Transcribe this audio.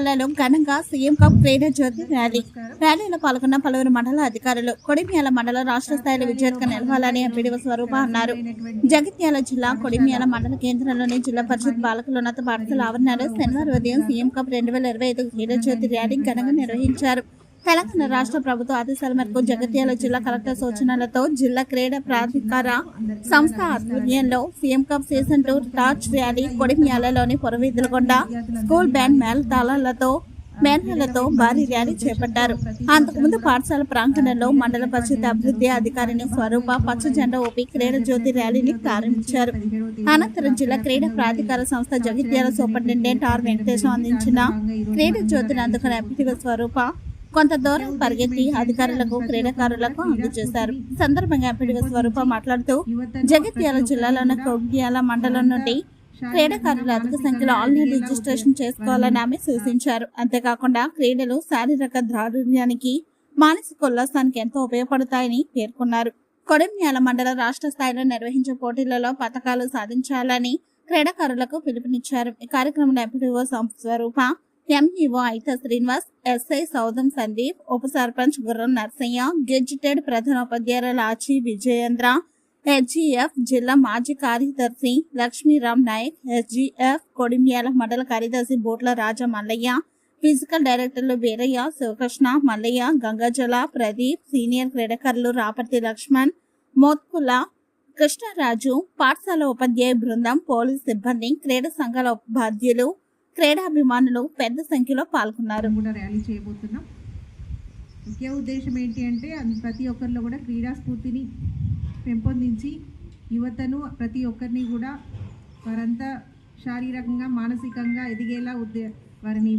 కొడిమ్యాలలో ఘనంగా CM cup క్రీడా జ్యోతి rally. ర్యాలీలో పాల్గొన్న పలువురు మండల అధికారులు కొడిమ్యాల మండల రాష్ట్ర స్థాయిలో విజేతగా నిలవాలని ఎంపీడీఓ స్వరూప అన్నారు. జగిత్యాల జిల్లా కొడిమ్యాల మండల కేంద్రంలోని జిల్లా పరిషత్ బాలకులున్నత పాఠశాల ఆవరణలో శనివారం ఉదయం సీఎం కప్ రెండు వేల ఇరవై ఐదు క్రీడా జ్యోతి ర్యాలీ ఘనంగా నిర్వహించారు. తెలంగాణ రాష్ట్ర ప్రభుత్వ ఆదేశాల మేరకు జగిత్యాల జిల్లా కలెక్టర్ సూచనలతో జిల్లా క్రీడా ప్రాధికార సంస్థ ఆధ్వర్యంలో CM cup season two torch rally కొడిమ్యాలలోని పొరవీధులకొండ స్కూల్ బ్యాండ్ మేళతాళాలతో మేనలతో భారీ ర్యాలీ చేపట్టారు. అంతకుముందు పాఠశాల ప్రాంగణంలో మండల పరిషత్ అభివృద్ధి అధికారిని స్వరూప పచ్చ జెండా ఓపి క్రీడా జ్యోతి ర్యాలీని ప్రారంభించారు. అనంతరం జిల్లా క్రీడా ప్రాధికార సంస్థ జగిత్యాల సూపరింటెండెంట్ ఆర్ వెంకటేశం అందించిన క్రీడా జ్యోతిని అందుకున్న ఎంపీటీవీ స్వరూప కొంత దూరం పరిగెత్తి అధికారులకు క్రీడాకారులకు అందజేశారు. సందర్భంగా ఎంపీడీఓ స్వరూప మాట్లాడుతూ జగిత్యాల జిల్లాలోని కొగ్యాల మండలం నుండి క్రీడాకారులు అధిక సంఖ్యలో ఆన్లైన్ రిజిస్ట్రేషన్ చేసుకోవాలని ఆమె సూచించారు. అంతేకాకుండా క్రీడలు శారీరక దారుణ్యానికి మానసిక ఉల్లాసానికి ఎంతో ఉపయోగపడతాయని పేర్కొన్నారు. కొడంయాల మండల రాష్ట్ర స్థాయిలో నిర్వహించే పోటీలలో పథకాలు సాధించాలని క్రీడాకారులకు పిలుపునిచ్చారు. ఈ కార్యక్రమంలో ఎంపీడీఓ స్వరూప ఎంఈఓ అయిత శ్రీనివాస్ ఎస్ఐ సౌదం సందీప్ ఉప సర్పంచ్ గుర్రం నర్సయ్య గెజిటెడ్ ప్రధానోపాధ్యాయుల లాచి విజయేంద్ర హెచ్జిఎఫ్ జిల్లా మాజీ కార్యదర్శి లక్ష్మీరామ్ నాయక్ హెచ్జిఎఫ్ కొడిమ్యాల మండల కార్యదర్శి బోట్ల రాజా మల్లయ్య ఫిజికల్ డైరెక్టర్లు వీరయ్య శివకృష్ణ మల్లయ్య గంగాజల ప్రదీప్ సీనియర్ క్రీడాకారులు రాపర్తి లక్ష్మణ్ మోత్కుల కృష్ణరాజు పాఠశాల ఉపాధ్యాయ బృందం పోలీస్ సిబ్బంది క్రీడా సంఘాల ఉపాధ్యులు క్రీడాభిమానులు పెద్ద సంఖ్యలో పాల్గొన్నారు. కూడా ర్యాలీ చేయబోతున్నాం. ముఖ్య ఉద్దేశం ఏంటి అంటే అది ప్రతి ఒక్కరిలో కూడా క్రీడా స్ఫూర్తిని పెంపొందించి యువతను ప్రతి ఒక్కరిని కూడా వారంతా శారీరకంగా మానసికంగా ఎదిగేలా ఉద్దే వారిని